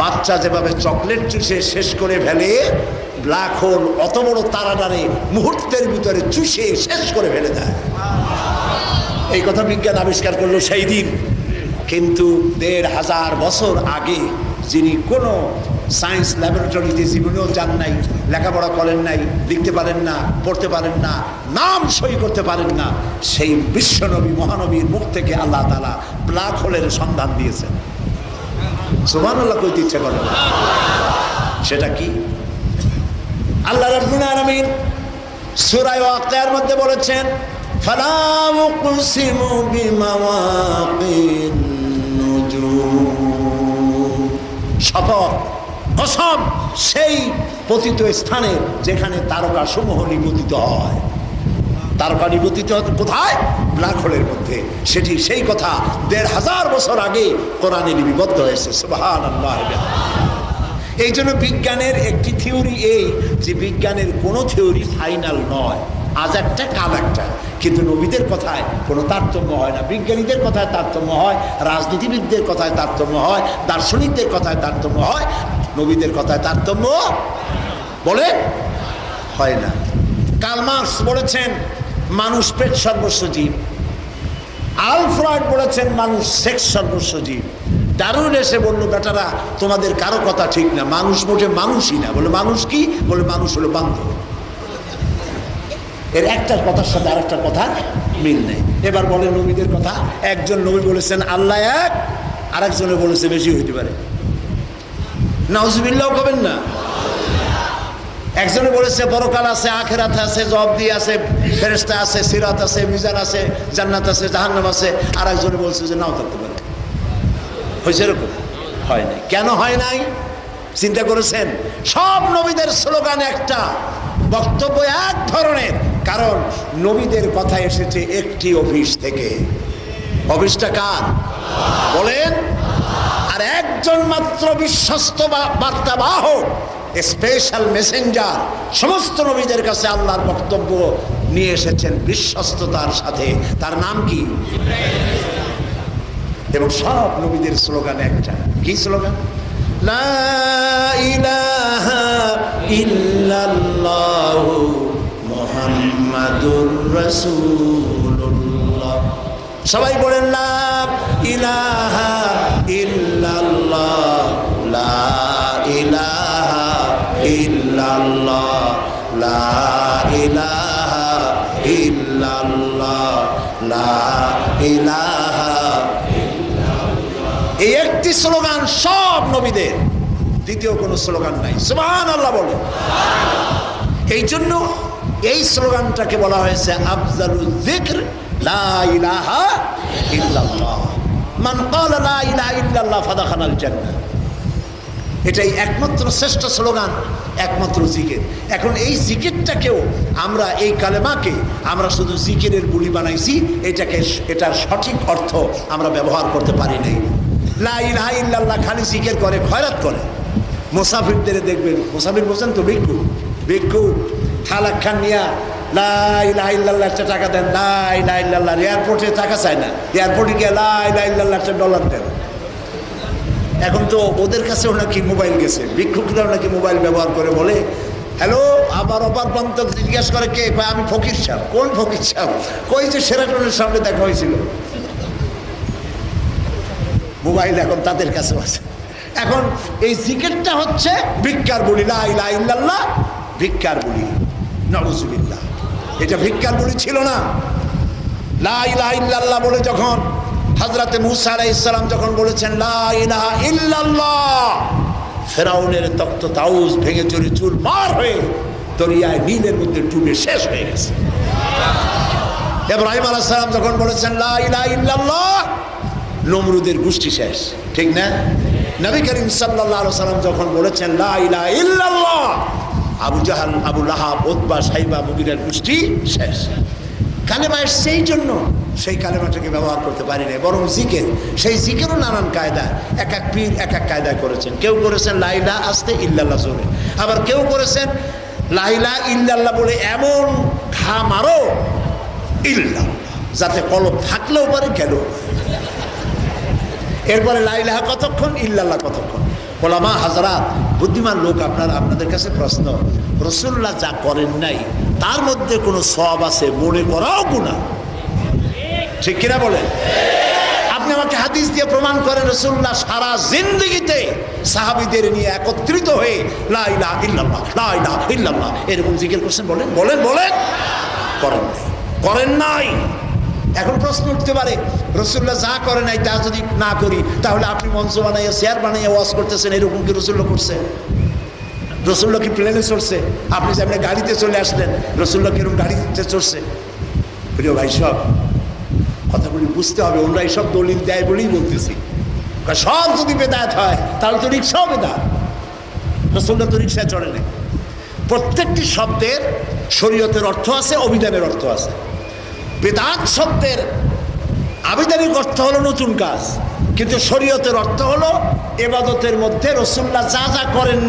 বাচ্চা যেভাবে চকলেট চুষে শেষ করে ফেলে, ব্ল্যাক হোল অত বড় তারাটারে মুহূর্তের ভিতরে চুষে শেষ করে ফেলে দেয়। এই কথা বিজ্ঞান আবিষ্কার করল সেই দিন। কিন্তু দেড় হাজার বছর আগে যিনি কোনো সায়েন্স ল্যাবরেটরিতে জীবনেও যান নাই, লেখাপড়া করেন নাই, লিখতে পারেন না, পড়তে পারেন না, নাম সই করতে পারেন না, সেই বিশ্বনবী, মহানবীর মুখ থেকে আল্লাহ তালা ব্ল্যাক হোলের সন্ধান দিয়েছেন। সুমান আল্লাহ কইতে ইচ্ছে করে। সেটা কি? আল্লাহ রব্বুল আলামিন সূরা ওয়াকিয়ার মধ্যে বলেছেন সেই পতিত স্থানে যেখানে তারকা সমূহ নিবেদিত হয়। তারকা নিবেদিত হতে কোথায়? ব্ল্যাক হোলের মধ্যে। সেটি সেই কথা দেড় হাজার বছর আগে কোরআনে লিপিবদ্ধ হয়েছে। এই জন্য বিজ্ঞানের একটি থিওরি এই যে বিজ্ঞানের কোনো থিওরি ফাইনাল নয়। আজ একটা, কাল একটা। কিন্তু নবীদের কথায় কোনো তারতম্য হয় না। বিজ্ঞানীদের কথায় তারতম্য হয়, রাজনীতিবিদদের কথায় তারতম্য হয়, দার্শনিকদের কথায় তারতম্য হয়, নবীদের কথায় তারতম্য বলে হয় না। কার্ল মার্কস বলেছেন মানুষ পেট সর্বস্ব জীব। আলফ্রয়েড বলেছেন, মানুষ সেক্স সর্বস্ব জীব। দারুণ এসে বলল, বেটারা, তোমাদের কারও কথা ঠিক না। মানুষ মোটে মানুষই না। বলে মানুষ কি? বলে মানুষ হলো বান্ধব। এর একটা কথার সাথে আর একটা কথা মিল নেই। এবার বলে নবীদের কথা। একজন নবী বলেছেন, আল্লাহ এক। আর একজনে বলেছে, বেশি হইতে পারে। না নাউজুবিল্লাহ কবেন না? একজনে বলেছে বড়কাল আছে, আখেরাত আছে জবদি আছে ফেরেস্তা আছে, সিরাত আছে, মিজান আছে, জান্নাত আছে, জাহান্নাম আছে। আর একজনে বলছে যে, নাও থাকতে পারে। হয়েছে এরকম? হয় নাই। কেন হয় নাই? চিন্তা করেছেন? সব নবীদের স্লোগান একটা, বক্তব্য এক ধরনের। কারণ নবীদের কথা এসেছে একটি অফিস থেকে। অফিসটা কার? বলেন। আর একজন মাত্র বিশ্বস্ত বার্তাবাহক স্পেশাল মেসেঞ্জার সমস্ত নবীদের কাছে আল্লাহর বক্তব্য নিয়ে এসেছেন বিশ্বস্ততার সাথে। তার নাম কি? এবং সব নবীদের স্লোগান একটা। কি স্লোগান? সবাই বলেন লা ইলাহা লা এই একটি স্লোগান সব নবীদের, দ্বিতীয় কোনো স্লোগান নাই। সুবহান আল্লাহ বলে এই জন্য এই স্লোগানটাকে বলা হয়েছে আফজালুল লা ইলাহা ইল্লাল্লাহ। মান ক্বালা লা ইলাহা ইল্লাল্লাহ ফাদাখালাল জান্নাহ। এটাই একমাত্র শ্রেষ্ঠ স্লোগান, একমাত্র জিকির। এখন এই জিকিরটাকেও আমরা, এই কালেমাকে আমরা শুধু জিকিরের বুলি বানাইছি, এটাকে এটার সঠিক অর্থ আমরা ব্যবহার করতে পারি নাই। লা ইলাহা ইল্লাল্লাহ খালি জিকির করে, খয়রাত করে। মোসাফিরদের দেখবেন, মুসাফির বলছেন তো ভিক্ষু ভিক্ষু, থালাক খান নিয়া লা ইলাহা ইল্লাল্লাহ একটা টাকা দেন, লা ইলাহা ইল্লাল্লাহ, এয়ারপোর্টে টাকা চায় না। এয়ারপোর্টে গিয়ে লা ইলাহা একটা ডলার দেন। এখন তো ওদের কাছেও নাকি মোবাইল গেছে। ভিক্ষুকরাও নাকি মোবাইল ব্যবহার করে বলে, হ্যালো, আবার অপার প্রান্ত জিজ্ঞেস করে কে? ভাই আমি ফকির সাহ কোন ফকির সাহ কই যে সেরাটনের সামনে দেখা হয়েছিল। মোবাইল এখন তাদের কাছে আছে। এখন এই জিকেটটা হচ্ছে ভিক্ষার বলি। লা ইলাহা ইল্লাল্লাহ, ভিক্ষার বলি। নবজুবিল্লাহ এটা ভিক্ষার বলি ছিল না। লা ইলাহা ইল্লাল্লাহ বলে যখন হজরতে মুসা আলাইহিস সালাম যখন বলেছেন ফেরাউনের তক্ত তাউজ ভেঙে চুরি চুল মার হয়ে দরিয়ায় নীলের মধ্যে ডুবে শেষ হয়ে গেছে। ইব্রাহিম আলাইহিস সালাম যখন বলেছেন ইল্লাল্লাহ নমরুদের গোষ্ঠী শেষ। ঠিক না? নবী করিম আলাইহি সাল্লাম যখন বলেছেন ইল্লাল্লাহ আবু জাহান আবু লাহাব ওতবা সাইবা, মুগিরার গোষ্ঠী শেষ। কালেমা এসছে এই জন্য সেই কালেমাটাকে ব্যবহার করতে পারি না বরং জিকের, সেই জিকেরও নানান কায়দা এক এক পীর এক এক কায়দায় করেছেন। কেউ করেছেন লাইলা আসতে ইল্লাল্লাহ জোরে। আবার কেউ করেছেন লাইলা ইল্লাল্লাহ বলে এমন ঘা মারো, ইল্লাল্লাহ। যাতে কলম থাকলেও পারে পারে। এরপরে লাইলাহা কতক্ষণ? ইল্লাল্লাহ কতক্ষণ? ওলামা, হাজারাত, বুদ্ধিমান লোক আপনার আপনাদের কাছে প্রশ্ন রসুল্লাহ যা করেন নাই, তার মধ্যে কোনো সব আছে? মনে করাও গুণা ঠিক কিনা বলেন? আপনি আমাকে হাদিস দিয়ে প্রমাণ করেন রসুল্লাহ সারা জিন্দগিতে সাহাবিদের নিয়ে একত্রিত হয়ে লাইলা ইল্লাল্লাহ লাইলা ইল্লাল্লাহ এরকম জিজ্ঞেস করছেন, বলেন? বলেন বলেন? করেন নাই। করেন নাই। এখন প্রশ্ন উঠতে পারে রসুল্লাহ যা করে নাই তা যদি না করি, তাহলে আপনি মঞ্চ বানাইয়া, চেয়ার বানাইয়া ওয়াশ করতেছেন, এরকম কি রসুল্লাহ করছে রসুল্লাহ কি প্লেনে চড়ছে? আপনি যেমন গাড়িতে চলে আসলেন রসুল্লাহ কীরকম গাড়িতে চড়ছে? প্রিয় ভাই সব কথাগুলি বুঝতে হবে, ওনারা এইসব দলিল দেয় বলেই বলতেছি। সব যদি বেদায়ত হয়, তাহলে তো রিক্সাও বেদাত রসুল্লাহ তো রিক্সায় চড়ে নেই। প্রত্যেকটি শব্দের শরীয়তের অর্থ আছে, অভিধানের অর্থ আছে। বেদাত শব্দের আবিধানিক অর্থ হলো নতুন কাজ। কিন্তু শরীয়তের অর্থ হলো এবাদতের মধ্যে রসুল্লাহ যা যা করেন